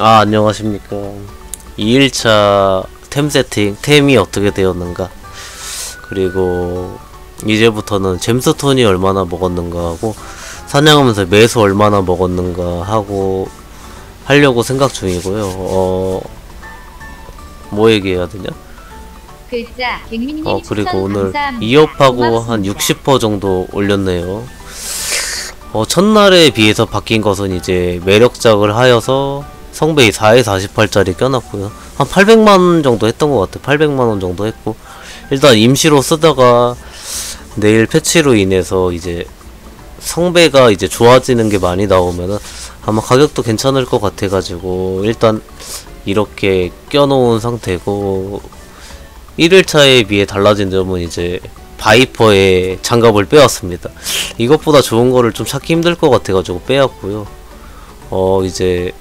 아 안녕하십니까 2일차 템 세팅 템이 어떻게 되었는가 그리고 이제부터는 잼스톤이 얼마나 먹었는가 하고 사냥하면서 매수 얼마나 먹었는가 하고 하려고 생각 중이고요 어... 뭐 얘기해야 되냐 어 그리고 오늘 감사합니다. 2업하고 한 고맙습니다. 60% 정도 올렸네요. 어 첫날에 비해서 바뀐 것은 이제 매력작을 하여서 성배이 4에 48짜리 껴놨고요. 한 800만 정도 했던 것 같아. 800만원 정도 했고 일단 임시로 쓰다가 내일 패치로 인해서 이제 성배가 이제 좋아지는 게 많이 나오면은 아마 가격도 괜찮을 것 같아가지고 일단 이렇게 껴놓은 상태고 1일차에 비해 달라진 점은 이제 바이퍼의 장갑을 빼왔습니다. 이것보다 좋은 거를 좀 찾기 힘들 것 같아가지고 빼왔고요. 어 이제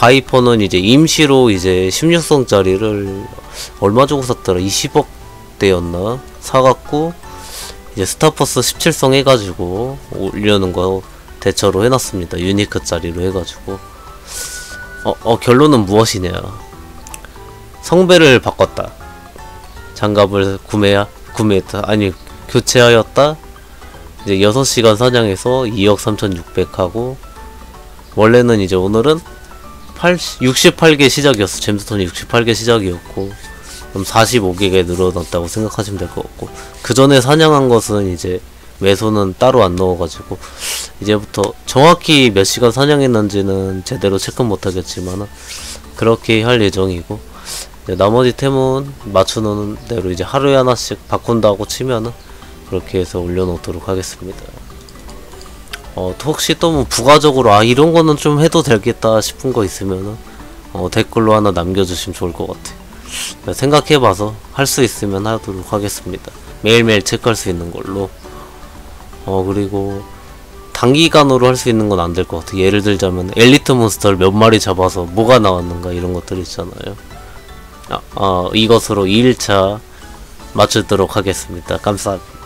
바이퍼는 이제 임시로 이제 16성짜리를 얼마 주고 샀더라 20억대였나 사갖고 이제 스타퍼스 17성 해가지고 올려는 거 대처로 해놨습니다. 유니크짜리로 해가지고 어, 어 결론은 무엇이냐 성배를 바꿨다. 장갑을 구매하, 구매했다. 아니, 교체하였다. 이제 6시간 사냥해서 2억 3,600 하고, 원래는 이제 오늘은 80, 68개 시작이었어. 잼스톤이 68개 시작이었고, 그럼 45개가 늘어났다고 생각하시면 될 것 같고, 그 전에 사냥한 것은 이제 매소는 따로 안 넣어가지고, 이제부터 정확히 몇 시간 사냥했는지는 제대로 체크 못하겠지만, 그렇게 할 예정이고, 나머지 템은 맞춰놓는 대로 이제 하루에 하나씩 바꾼다고 치면은 그렇게 해서 올려놓도록 하겠습니다. 어, 또 혹시 또 뭐 부가적으로 아 이런 거는 좀 해도 되겠다 싶은 거 있으면은 어, 댓글로 하나 남겨주시면 좋을 것 같아. 생각해봐서 할 수 있으면 하도록 하겠습니다. 매일매일 체크할 수 있는 걸로. 어 그리고 단기간으로 할 수 있는 건 안 될 것 같아. 예를 들자면 엘리트 몬스터를 몇 마리 잡아서 뭐가 나왔는가 이런 것들 있잖아요. 아, 어, 이것으로 2일차 마치도록 하겠습니다. 감사합니다.